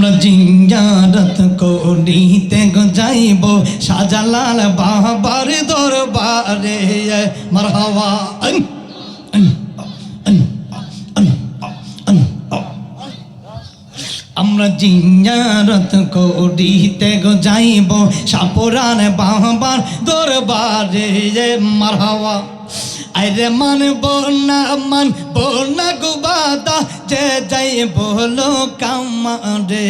আমরা জিঞ্জারত করিতে যাইব। সাজালাল বাবার দরবারে। মারহাওয়া আমরা জিঞ্জারত করিতে যাইব। সাপরান বাবার দরবারে। মারহাওয়া আরে মান বোনা মান বোনা গুবাদা যে যাই বোলো কামা রে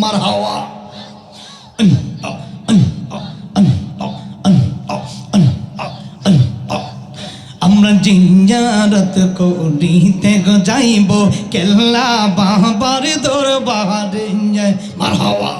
মার হাওয়া আমরা জিঞ্জারত করিতে যাইব, কেল্লা বাবার দরবারে মার হাওয়া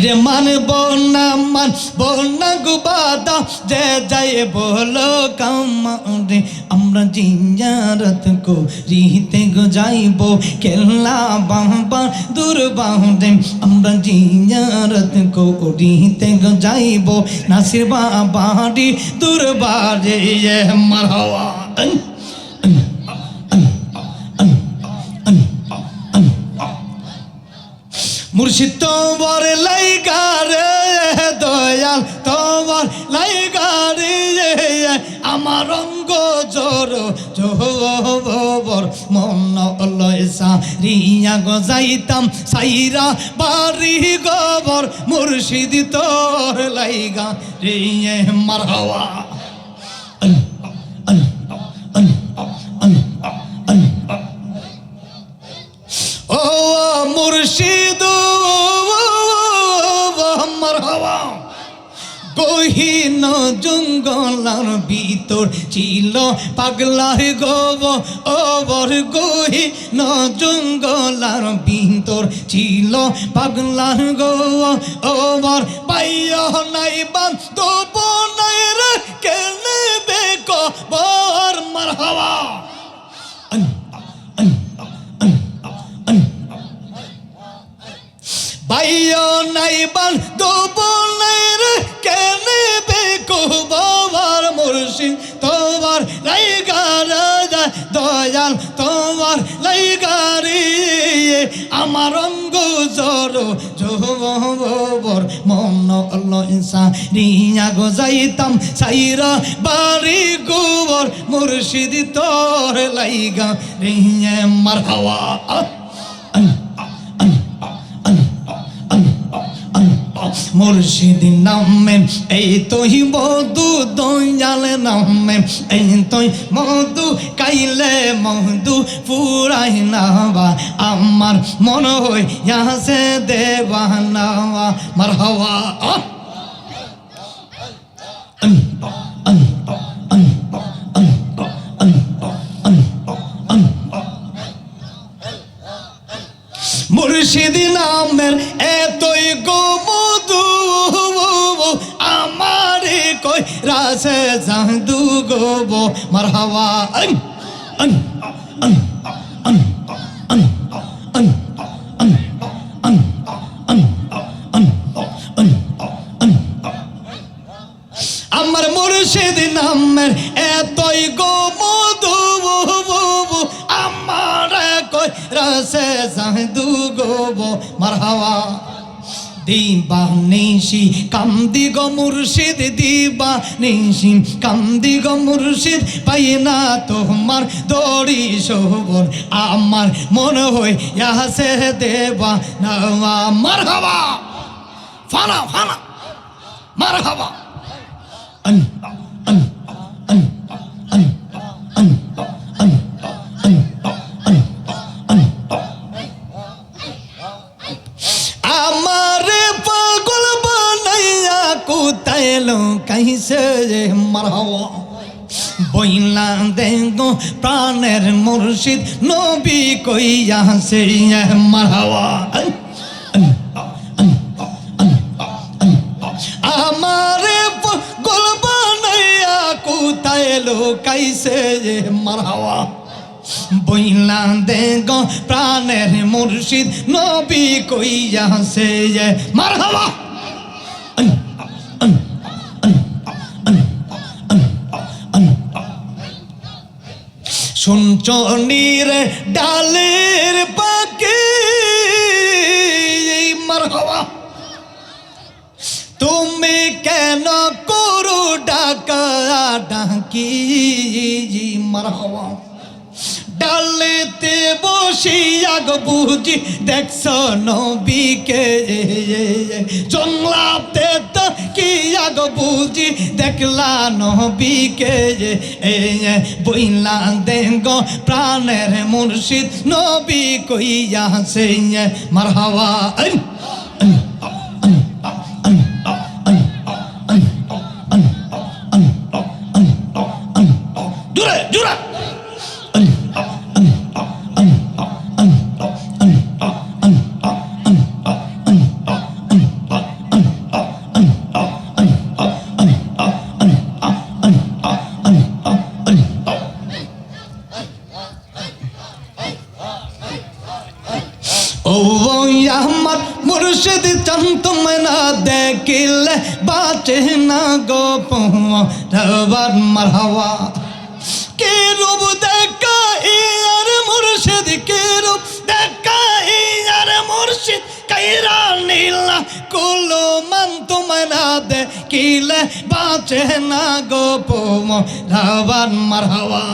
আইরে মানব না মানব না গুবাদা যে যাই বলো কামারে আমরা জিঞ্জারত করিতে গো যাইব কেল্লা বাবা দুর্বাহরে আমরা জিঞ্জারত করিতে গো যাইব নাসির বাবারি দুর্বারে মারহাওয়া মুর্শিদ তোমার লাইগারে দয়াল তোমার লাইগারে আমার অঙ্গ জোর জোবর মন লয়সা রিয়া গজাইতাম, সাইরা বাড়ি গোবর। মুর্শিদ তোর লাইগা রিয়ে মার হাওয়া। ও মুর্শিদ গহীন জঙ্গলার ভিতর ছিল পাগলার গব। ওবর গহীন জঙ্গলার ভিতর ছিল পাগলার গব। ওবর পাইয়া নাই বান্ধব নাই রে কেনে বেক বর মার হওয়া বাইও নাই বান দোবো নাই রে কেনে বেকো বাবার মুর্শিদ? তোমার লাইগার দয়াল, তোমার লাইগারি আমার অঙ্গ জর জোবর মন লইসা রিয়া গো সাইরা বাড়ি গোবর, মুর্শিদ তোর লাইগা রিয়া মার হাওয়া মুর্শিদ নামে, এই তুই মধু দয়াল নামে, এই তুই মধু কাইলে মধু পুরাই নাবা আমার মন হই ইয়াসে দেবা নাবা মার হওয়া মুর্শিদ নামের এতই গো মধু কই রাসে জাদু গো মারহাবা আন আন আন আন আন আন আন আন আন আন আন আন আমার মুর্শিদ নামের এতই গো মধু আমার কই রসে জাদু গো মারহাওয়া দিবা নেশি কান্দি গো মুর্শিদ, দিবা নেশি কান্দি গো মুর্শিদ পাই না তোমার দড়ি শোভন। আমার মনে হয় ইয়াসে দেবা না মারহাবা, ফানা ফানা, মারহাবা। আন গেল কাহিসে মারহ বইলা দেব প্রাণের মুর্শিদ নবী কইয়া সেই মারহাওয়া আমারে গল্প নাইয়া কোথায় লোকাইছে যে মারহাওয়া বইলা দেগ প্রাণের মুর্শিদ নবী কইয়া সে মারহাওয়া শুনচনির ডালের পাকে মার হওয়া তুমি কেন করো ডাকা ডাকি? মার হওয়া ডালেতে বসি আগ বুঝি দেখছ নবীকে। জংলাতে তো কি আগ বুঝি দেখলা নবীকে। বইলা দেঙ্গ প্রাণের মুর্শিদ নবী কইয়া সে মার হাওয়া মুর্শিদ চন্তম না দেখিলে বাঁচে না গোপ রবার মারহাওয়া কে রূপ দেখা ইয়ার মুর্শিদ, কে রূপ দেখা ইয়ার মুর্শিদ, কাইরা নীলা কুলো মান তোমায় না দেখিলে বাঁচে না গোপ রবার মারহাওয়া